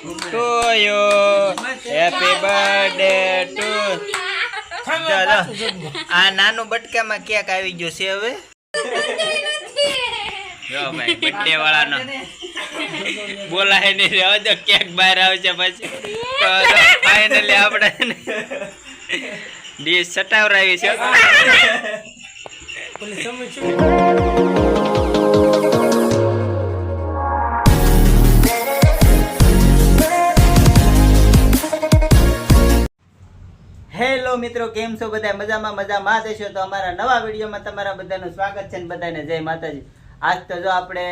To you happy birthday to આ નાનું બટકામાં cake આવી ગયો છે હવે? જો ભાઈ બર્થડે વાળાનો. બોલાય નહીં રહેવા દો કેક બહાર આવશે પછી. તો ફાઇનલી આપણે ડીશ સટાવરાવી છે. મિત્રો, કેમ છો બધા? મજામાં મજામાં દેશો તો અમારા નવા વિડીયોમાં તમારા બધાનું સ્વાગત છે ને બધાને જય માતાજી. આજ તો જો આપણે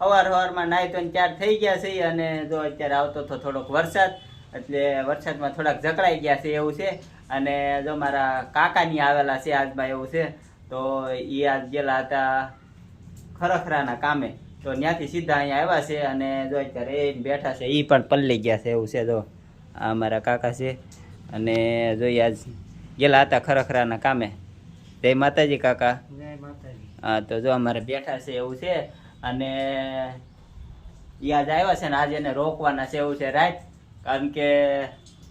અવાર હવારમાં નાહી તો ચાર થઈ ગયા છીએ અને જો અત્યારે આવતો તો થોડોક વરસાદ, એટલે વરસાદમાં થોડાક જકડાઈ ગયા છે એવું છે. અને જો મારા કાકાની આવેલા છે આજમાં એવું છે, તો એ આજ ગયેલા હતા ખરખરાના કામે. તો ત્યાંથી સીધા અહીંયા આવ્યા છે અને જો અત્યારે એ બેઠા છે એ પણ પલ્લી ગયા છે એવું છે જો. આ મારા કાકા છે. અને જોઈએ આજ ગયેલા હતા ખરખરાના કામે. જય માતાજી કાકા. હા તો જો અમારે બેઠા છે એવું છે. અને યાદ આજ આવ્યા છે ને આજે એને રોકવાના છે એવું છે રાત. કારણ કે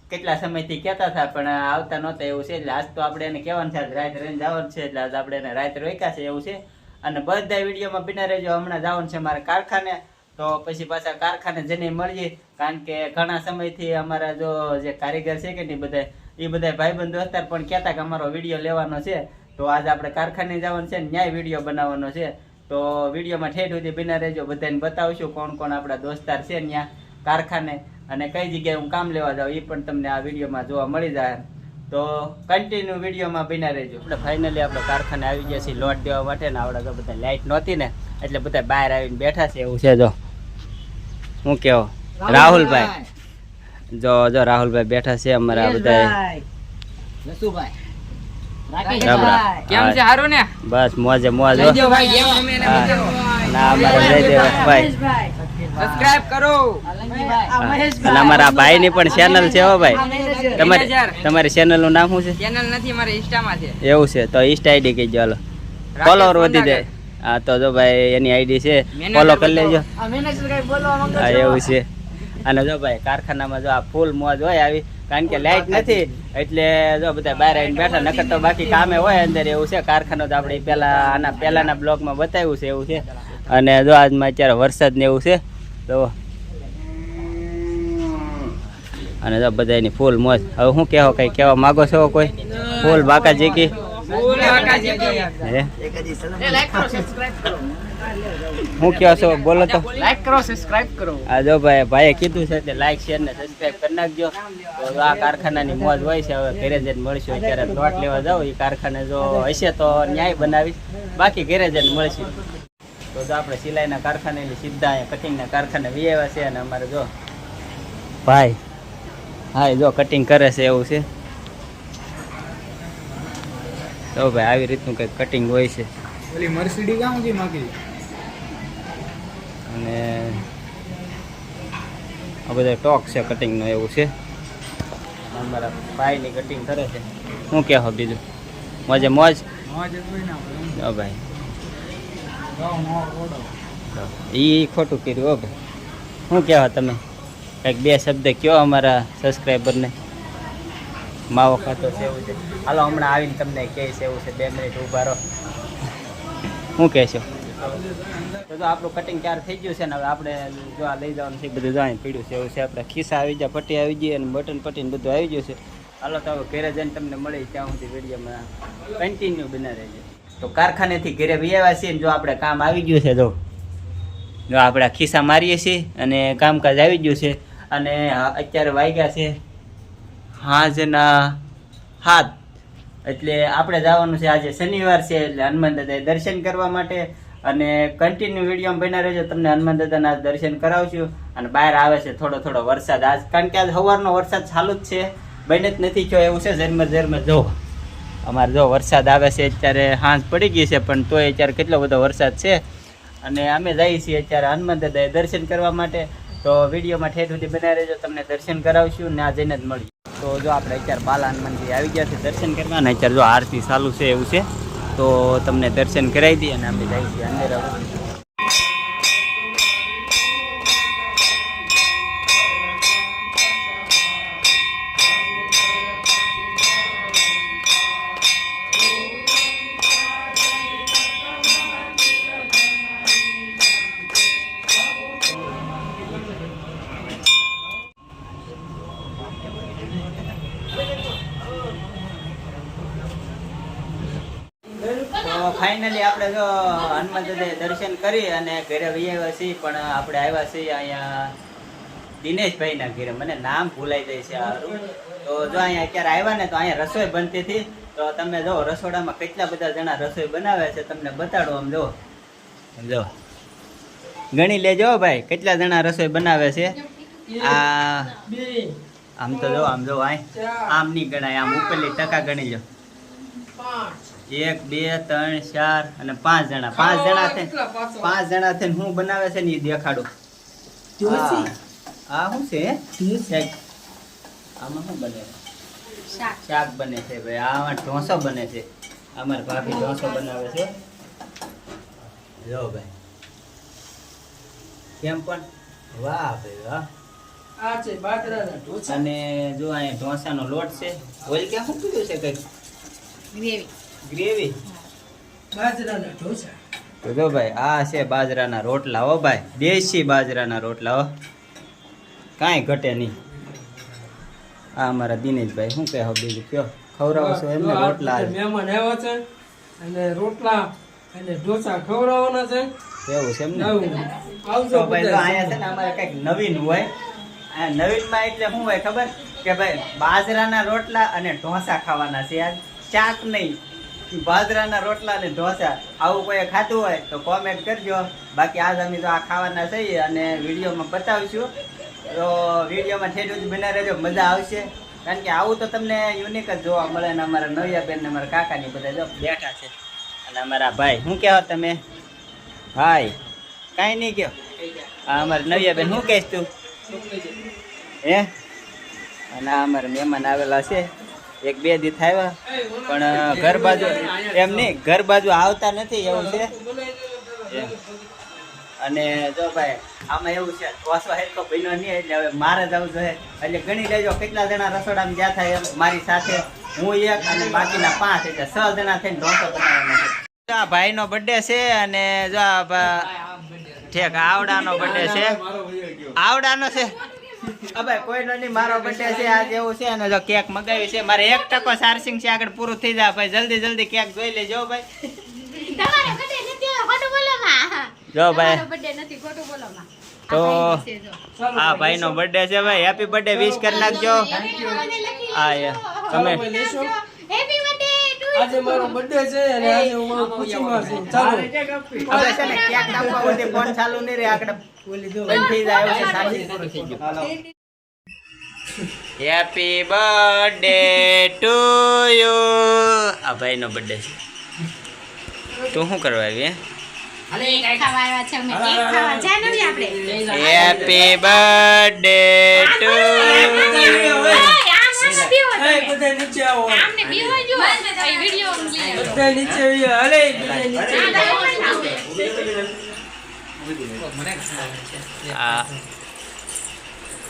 કેટલા સમયથી કહેતા હતા પણ આવતા નહોતા એવું છે. એટલે આજ તો આપણે એને કહેવાનું છે રાત રહીને જવાનું છે. એટલે આજ આપણે એને રાત રોક્યા છે એવું છે. અને બધા વિડીયોમાં બિના રહેજો હમણાં જવાનું છે મારા કારખાને. તો પછી પાછા કારખાને જઈને મળીએ. કારણ કે ઘણા સમયથી અમારા જો જે કારીગર છે કે નહીં બધા એ બધા ભાઈબંધ અત્યારે પણ કહેતા કે અમારો વીડિયો લેવાનો છે. તો આજ આપણે કારખાને જવાનું છે ન્યાય વીડિયો બનાવવાનો છે. તો વિડીયોમાં ઠેઠ સુધી બિના રહેજો. બધાને બતાવશું કોણ કોણ આપણા દોસ્તાર છે ત્યાં કારખાને. અને કઈ જગ્યાએ હું કામ લેવા જાઉં એ પણ તમને આ વિડીયોમાં જોવા મળી જાય. તો કન્ટિન્યુ વિડીયોમાં બિના રહેજો. આપણે ફાઇનલી આપણે કારખાને આવી ગયા છીએ. લોટ દેવા માટે ને આપણે બધા લાઇટ નહોતી ને એટલે બધા બહાર આવીને બેઠા છે. એવું છે જો. હું કેવો? રાહુલભાઈ. જો જો રાહુલભાઈ બેઠા છે અમારા બધા. કેમ છે? હારું ને? બસ મોજે મોજ? ના અમારા જયદેવભાઈ સબસ્ક્રાઇબ કરો. અને અમારા ભાઈ ની પણ ચેનલ છે હો ભાઈ. તમારી તમારી ચેનલનું નામ શું છે? ચેનલ નથી મારે ઇન્સ્ટામાં છે. એવું છે તો ઇન્સ્ટા આઈડી કહીજો હાલો. ફોલોવર વધી જાય હા તો જો ભાઈ એની આઈડી છે ફોલો કરી લેજો. હા એવું છે. અને જો ભાઈ કારખાનામાં જો આ ફૂલ મોજ હોય આવી કારણ કે લાઈટ નથી એટલે જો બધા બહાર આવીને બેઠા નકર તો બાકી કામે હોય અંદર એવું છે. કારખાનો તો આપણે પેલા આના પહેલાના બ્લોગમાં બતાવ્યું છે એવું છે. અને જો આજમાં અત્યારે વરસાદ ને એવું છે તો અને જો બધાની ફૂલ મોજ. હવે શું કહેવો કઈ કહેવા માંગો છો કોઈ? ફૂલ બાકા જીકી ફૂલ બાકાજી કે. હે કયો છો? બોલો તો. લાઈક કરો સબસ્ક્રાઇબ કરો. આ જો ભાઈ ભાઈએ કીધું છે એટલે લાઈક શેર ને સબસ્ક્રાઇબ કરી નાખજો. તો આ કારખાનાની મોજ હોય છે હવે ઘરે જઈને મળશું. અત્યારે પ્લોટ લેવા જાવ એ કારખાને જો હશે તો ન્યાય બનાવીશ. બાકી ઘરે જઈને મળશું. તો જો આપણે સિલાઈના કારખાને સીધા અહીંયા કટિંગના કારખાને વિયાવ્યા છે અને અમારે જો ભાઈ હા જો કટિંગ કરે છે એવું છે. તો ભાઈ આવી રીતનું કંઈક કટિંગ હોય છે. ઓલી મર્સિડી કામ છે માગી અને આ બધા ટોક છે કટિંગનો એવું છે. અમારા ભાઈની કટિંગ કરે છે. શું કહેવા બીજું? મોજે મોજ? જો ભાઈ. એ ખોટું કર્યું હો ભાઈ. શું કહેવા તમે? કંઈક બે શબ્દ કયો અમારા સબસ્ક્રાઈબરને માવો ખાતો છે એવું છે. હાલો હમણાં આવીને તમને કહે છે એવું છે. બે મિનિટ ઊભા રહો. શું કહેશો? તો જો આપણું કટિંગ ક્યારે થઈ ગયું છે ને હવે આપણે જો લઈ જવાનું છે બધું જાણી પડ્યું છે. એવું છે આપણે ખિસ્સા આવી જાય પટ્ટી આવી ગઈ અને બટન પટ્ટી બધું આવી ગયું છે. હાલો ઘરે તમને મળી ત્યાં સુધી વિડીયોમાં કન્ટિન્યુ બના રહેજો. તો કારખાનેથી ઘરે વ્યાવ્યા છીએ જો આપણે કામ આવી ગયું છે, જો. જો આપણે ખિસ્સા મારીએ છીએ અને કામકાજ આવી ગયું છે. અને અત્યારે વાગ્યા છે હાજના હાથ એટલે આપણે જવાનું છે આજે શનિવાર છે, એટલે હનુમાન દાદાએ દર્શન કરવા માટે. અને કન્ટિન્યુ વીડિયો બન્યા રહેજો. તમને હનુમાન દાદાના દર્શન કરાવશું. અને બહાર આવે છે થોડો થોડો વરસાદ આજ. કારણ કે આજ સવારનો વરસાદ ચાલુ જ છે. બને જ નથી થયો એવું છે. ઝરમર ઝરમર. જો, અમારે જો વરસાદ આવે છે અત્યારે હાંસ પડી ગઈ છે, પણ તોય અત્યારે કેટલો બધો વરસાદ છે. અને અમે જઈએ છીએ અત્યારે હનુમાન દાદાએ દર્શન કરવા માટે. તો વિડીયોમાં ઠેઠ સુધી બનાવી રહેજો. તમને દર્શન કરાવશું ને આ જઈને જ મળી તો જો આપણે અત્યારે બાલા હનુમાનજી આવી ગયા છે દર્શન કરવા. અને અત્યારે જો આરતી ચાલુ છે એવું છે. તો તમને દર્શન કરાવી દઈએ અને અમે જઈએ છીએ અંદર આપણે જો હનુમાન દર્શન કરી અને ઘરે વહી આવ્યા છીએ, પણ આપણે આવ્યા છીએ અહીંયા દિનેશભાઈના ઘરે. મને નામ ભૂલાઈ જાય છે સારું તો જો અહીંયા અત્યારે આવ્યા ને તો અહીંયા રસોઈ બનતી હતી. તો તમે જો રસોડામાં કેટલા બધા જણા રસોઈ બનાવે છે તમને બતાડો આમ જો. જો. ગણી લેજો ભાઈ, કેટલા જણા રસોઈ બનાવે છે? આ આમ તો જો, આમ જો આમ નહીં ગણાય, આમ ઉપરલી ટકા ગણી લો. એક બે ત્રણ ચાર અને પાંચ જણા. પાંચ જણા છે પાંચ જણા થઈને હું બનાવે છે ને એ દેખાડું. આ આ શું છે? આમાં શું બને? શાક બને છે ભાઈ. આમાં ઢોસો બને છે. અમારા ભાભી ઢોસો બનાવે છે. જો ભાઈ. કેમ પણ? વાહ ભાઈ વાહ. અને જો અહીંયા ઢોસાનો લોટ છે. ઓઇલ ક્યાં મૂકી કીધું છે કઈ ગ્રેવી. તો જો ભાઈ આ છે બાજરાના રોટલા હો ભાઈ. દેશી બાજરાના રોટલા હો. કાંઈ ઘટે નહીં. આ અમારા દિનેશભાઈ શું કહે હો બીજું? કયો? ખવડાવો છો એમને રોટલા મહેમાન આવ્યા છે અને રોટલા અને ઢોસા ખવડાવવાના છે. એવું છે એમને? આવું. આવજો ભાઈ તો. અહીંયા છે ને અમારે કંઈક નવીન હોય. આ નવીનમાં એટલે શું હોય ખબર? કે ભાઈ બાજરાના રોટલા અને ઢોસા ખાવાના છે આજ ચાક નહીં. બાજરાના રોટલા ને ઢોસા આવું કોઈ ખાતું હોય તો કોમેન્ટ કરજો. બાકી આજ અમે તો આ ખાવાના છીએ અને વિડીયોમાં બતાવીશું. તો વિડીયોમાં ઠેઠ જ બના રહેજો, મજા આવશે. કારણ કે આવું તો તમને યુનિક જ જોવા મળે ને અમારા નવિયા બેન ને અમારા કાકાની બધા જો બેઠા છે. અને અમારા ભાઈ, શું કહેવો તમે? ભાઈ, કાંઈ નહીં કહો હા અમારે નવિયા બેન શું કહેશ તું? હે? અને અમારા મહેમાન આવેલા છે. એક બે દિવસ થાય પણ ઘર બાજુ એમ નહીં, ઘર બાજુ આવતા નથી એવું છે. અને જો ભાઈ, આમાં એવું છે ઓછો હેરકો બન્યો નહીં, એટલે હવે મારે જવું જોઈએ એટલે ગણી લેજો, કેટલા જણા રસોડામાં જ્યાં થાય મારી સાથે. હું એક અને બાકીના પાંચ, એટલે છ જણા થઈને ઢોસો બનાવવાનો છે. આ ભાઈનો બર્થડે છે અને જો ઠેક આવડાનો બર્થડે છે. આવડાનો છે. અબે કોઈનો નહીં મારો બર્થડે છે આજ એવું છે અને જો કેક મગાવી છે. મારે એક ટકો ચાર્જિંગ છે આગળ પૂરું થઈ જાય. ભાઈ જલ્દી જલ્દી કેક જોઈ લેજો ભાઈ. તમારો birthday નથી, ખોટું બોલો માં. જો ભાઈ. તમારો birthday નથી, ખોટું બોલો માં. તો આ ભાઈ નો ભાઈનો બર્થડે છે ભાઈ. હેપી બર્થડે વિશ કરી નાખજો. આ તમે ભાઈ લેશો? Happy birthday to આજે મારો બર્થડે છે અને આજે હું મારું ખુશીમાં છું ચાલો. હવે છે ને કેક કાપવા સુધી ફોન ચાલુ નહીં રહે આગળ બંધ થઈ જાય એવું છે ચાર્જિંગ પૂરું થઈ ગયું. હેપી બર્થડે ટુ યુ આ ભાઈનો બર્થડે છે. તું શું કરવા આવી હે? કેક ખાવા આવ્યા છે અમે. કેક ખાવા. જ્યાં નથી આપણે. હેપી બર્થડે ટુ યુ ઓય, આમ આમ બીવો એ તમે. બધા નીચે આ વિડિયો. બધા નીચે આવ્યા. અરે બધા નીચે આ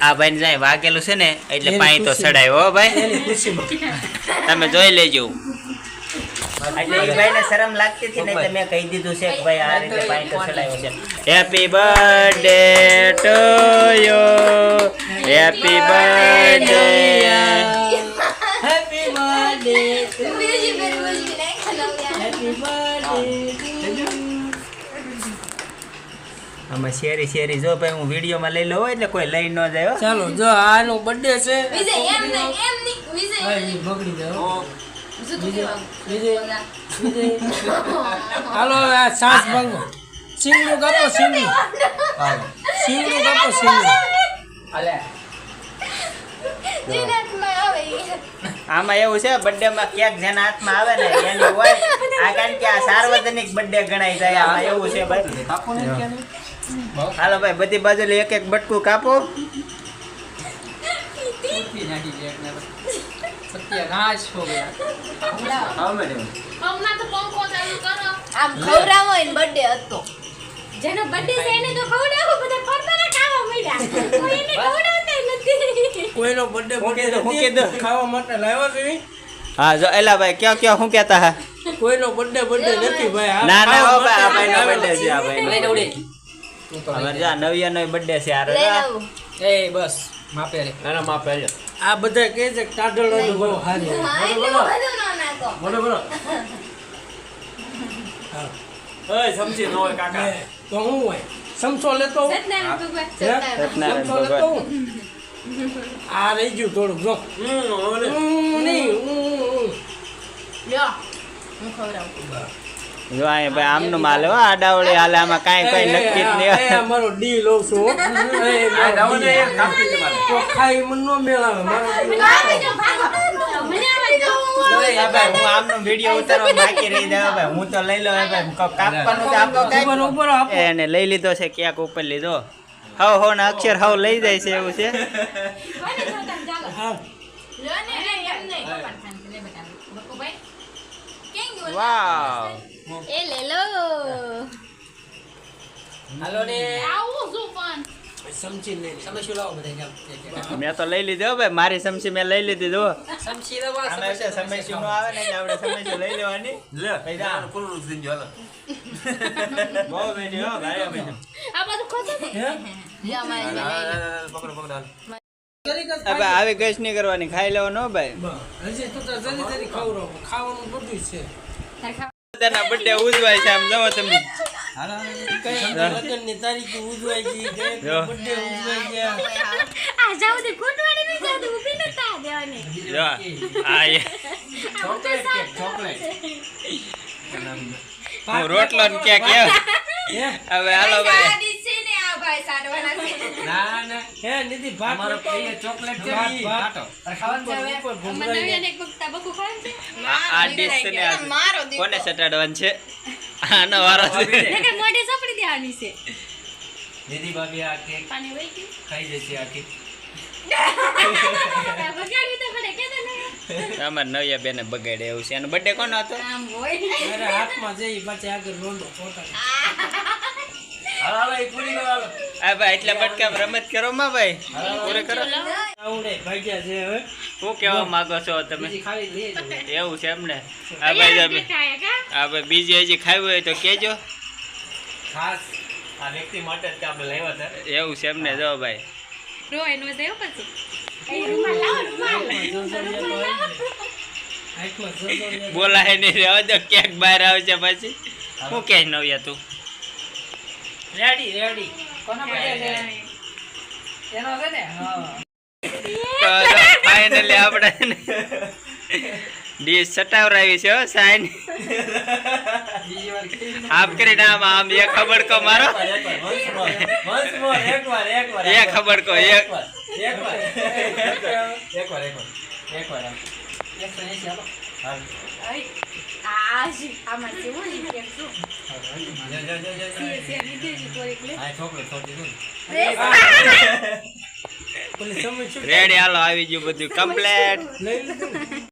આ ભાઈ જાય વાગેલું છે ને એટલે પાણી તો સડાયો હો ભાઈ. તમે જોઈ લેજો. એટલે ભાઈને શરમ લાગતી હતી નહીં તમે કહી દીધું છે કે ભાઈ આ રીતે પાણી તો ચડાવ્યો છે. Happy birthday to you happy birthday આમાં શેરી શેરી જો ભાઈ હું વિડીયોમાં લઈ લઉં એટલે કોઈ લઈ ન જાય ચાલો જો આનો બર્થડે છે વિજય, એમ નહીં, એમ નહીં. વિજય, હા, બગડી? વિજય વિજય હાલો આ સાસ ભાંગો. સિંગનું કાપો સિંગનું સિંગનું કાપો સિંગનું એ. આમાં એવું છે બર્થડે માં કેક જેના હાથમાં આવે ને એની હોય. આ કારણ કે આ સાર્વજનિક બર્થડે ગણાય જાય આમાં એવું છે ભાઈ હાલો ભાઈ બધી બાજુ એક એક બટકું કાપો. હમણાં તો પંખો ચાલુ કરો. આમ ખવડાવો એને birthday હતો. જેનો birthday છે એને તો ખવડાવો, બધા ફરફરા ખાવા ખવડાવતા નથી. કોઈનો બર્થડે હું બર્થડે નથી ખાવા માટે લાવ્યો છે હા જો એલા ભાઈ ક્યાં ક્યાં શું કહેતા હા? કોઈનો બર્થડે બર્થડે નથી ભાઈ ના ના ભાઈ આ માટે ભાઈનો બર્થડે છે. આ ભાઈનો અમારે જો બર્થડે છે લઈ રજા. આવું. આ બધા કહે છે કે ટાઢળવાની બહુ સારી હા, એટલે વધુ ન નાખો. ને તો હું હોય? સમસો લેતો હું. ભગવાન, લેતો હું. આ રહી ગયું થોડુંક જો. હું નહીં હું લ્યો, હું ખવડાવું. જો અહીંયા ભાઈ આમનું માલ હો આડાવળી હાલે આમાં કાંઈ કઈ નક્કી જ નહીં મારો ડી લઉં છું હો. એ મારો ડી. તો ખાઈ મને નો મેળાવે મારો ડી. મને આપી દો, ભાગો. મને આપી દો. હા ભાઈ હું આમનો વીડિયો ઉતારવા બાકી રહી જાય ભાઈ હું તો લઈ લઉં ભાઈ કાપવાનું તો આપો કાંઈ. ઉપર એને લઈ લીધો છે ક્યાંક ઉપર લીધો હવ હો ને અક્ષર હવ લઈ જાય છે એવું છે. હા વાવ એ લે લો. હાલો ને આવું શું પણ? સમજી લે સમસ્યું લાવો બધા મેં તો લઈ લીધો ભાઈ મારી સમસી મેં લઈ લીધી જો સમજી લેવા આમાં છે નો આવે ને આપણે સમસ્યું લઈ લેવાની પૈસા બહુ બેઠી હો ભાઈ આ બધું ખોટું છે. હે લે, અમારે લે, લે. હવે આવી ગેસ નહીં કરવાની ખાઈ લેવાનો ભાઈ. હજી તું તો જલ્દી જલ્દી ખવડાવો ખાવાનું બધું છે. તારે બર્થડે ઉજવાય છે આમ જવો તમે. લગ્નની તારીખ ઉજવાઈ ગઈ કઈ જો. ગયા. આ જાવ દે ખૂટવાડી નહીં જાવ દે ઊભી નતા દેવાની. આ ચોકલેટ ચોકલેટ હું રોટલો ને ક્યાં કેવ હવે હાલો ભાઈ. ના ના. હે નિધિ ભાત અમારો પ્રિય ચોકલેટ છે ખાવાનું ઉપર એક ખાવાનું આ- કોને સટાડવાનું આનો વારો છે. કે મોઢે સપડી દેવાની છે. દીદી ભાભી આ કેક પાણી વહી ગયું. ખાઈ જશે આખી બગાડવી તો પડે કે તને અમાર નવિયા બેને બગાડે એવું છે. એનો બર્થડે કોનો હતો? અરે હાથમાં જઈ પાછી આગળ રોંડો પોતા હાલો પૂરી ગયો હાલો. આ ભાઈ એટલા બટકા રમત કરો માં ભાઈ. પૂરે કરો. આવડે ભાગ્યા છે હવે. શું કહેવા માંગો છો તમે? એવું છે એમને? આ ભાઈ તમે આ ભાઈ બીજી હજી ખાવી હોય તો કેજો ખાસ આ વ્યક્તિ માટે જ આપણે લાવ્યા હતા. એવું છે એમને જો ભાઈ. પછી રૂમાલ લાવો રૂમાલ બોલાય નહીં રહેવા તો ક્યાંક બહાર આવશે પછી. શું કહે નવ્યા તું? રેડી રેડી કોનો બર્થડે છે? એનો છે ને? હા. ફાઇનલી આપણે ડીશ સટાવરાવી છે હો સાઈન આપ વાર નામ આમ એક ખબર કો મારો એ ખબર કો એક. આ આમાં છે રેડી હાલો આવી ગયું બધું કમ્પ્લેટ?